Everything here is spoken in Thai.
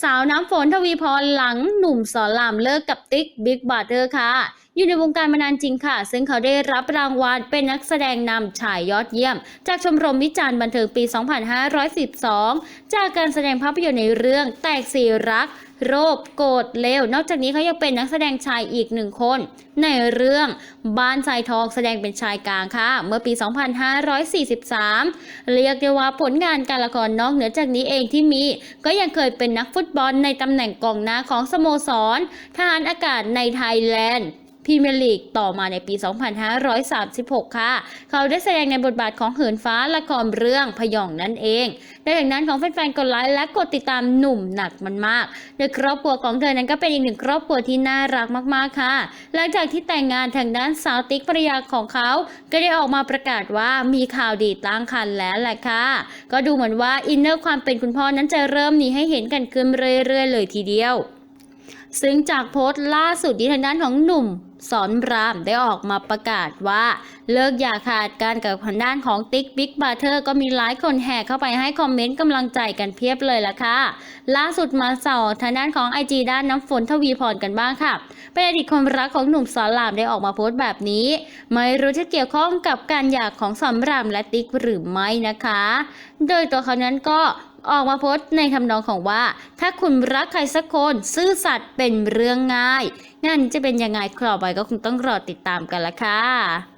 สาวน้ำฝนทวีพรหลังหนุ่มสอนรามเลิกกับติ๊กบิ๊กบาร์เตอร์ค่ะ อยู่ในวงการมานานจริงค่ะ ซึ่งเขาได้รับรางวัลเป็นนักแสดงนำชายยอดเยี่ยม จากชมรมวิจารณ์บันเทิงปี 2512 จากการแสดงภาพยนตร์ในเรื่องแตกสีรัก โรคโกรธเลวนอกจากนี้เขายังเป็นนักแสดงชายอีกหนึ่งคน ในเรื่องบ้านทรายทองแสดงเป็นชายกลางค่ะ เมื่อปี 2543 เรียกได้ว่าผลงานการละครนอกเหนือจากนี้เองที่มี ก็ยังเคยเป็นนักฟุตบอลในตำแหน่งกองหน้าของสโมสรทหารอากาศในไทยแลนด์ พรีเมียร์ลีกต่อมาในปี 2536 ค่ะ เขาได้แสดงในบทบาทของเหินฟ้าละครเรื่องพยองนั่นเองดังนั้นของแฟนๆ กดไลค์และกดติดตามหนุ่มหนักมันมาก โดยครอบครัวของเธอนั้นก็เป็นอีกหนึ่งครอบครัวที่น่ารักมากๆ ค่ะ หลังจากที่แต่งงานทางด้านสาวติ๊กภรรยาของเขา ก็ได้ออกมาประกาศว่ามีข่าวดีตั้งครรภ์แล้วแหละค่ะ ก็ดูเหมือนว่าอินเนอร์ความเป็นคุณพ่อนั้นจะเริ่มมีให้เห็นกันขึ้นเรื่อยๆ เลยทีเดียว ซึ่งจากโพสต์ล่าสุดที่ทางด้านของหนุ่มสอนรามได้ออกมาประกาศว่าเลิกอย่าขาดกันกับทางด้านของติ๊กบิ๊กบาเทอร์ก็มีหลายคนแห่เข้าไปให้คอมเมนต์กำลังใจกันเพียบเลยล่ะค่ะ ล่าสุดมาสอทางด้านของไอจีด้านน้ำฝนทวีพรกันบ้างค่ะเป็นอดีตคนรักของหนุ่มสอนรามได้ออกมาโพสต์แบบนี้ ไม่รู้จะเกี่ยวข้องกับการหย่าของสอนรามและติ๊กหรือไม่นะคะ โดยตัวเขานั้นก็ ออกมาโพสต์ในทำนองของว่า ถ้าคุณรักใครสักคนซื่อสัตย์เป็นเรื่องง่าย งานนี้จะเป็นยังไงครอไปก็คงต้องรอติดตามกันละค่ะ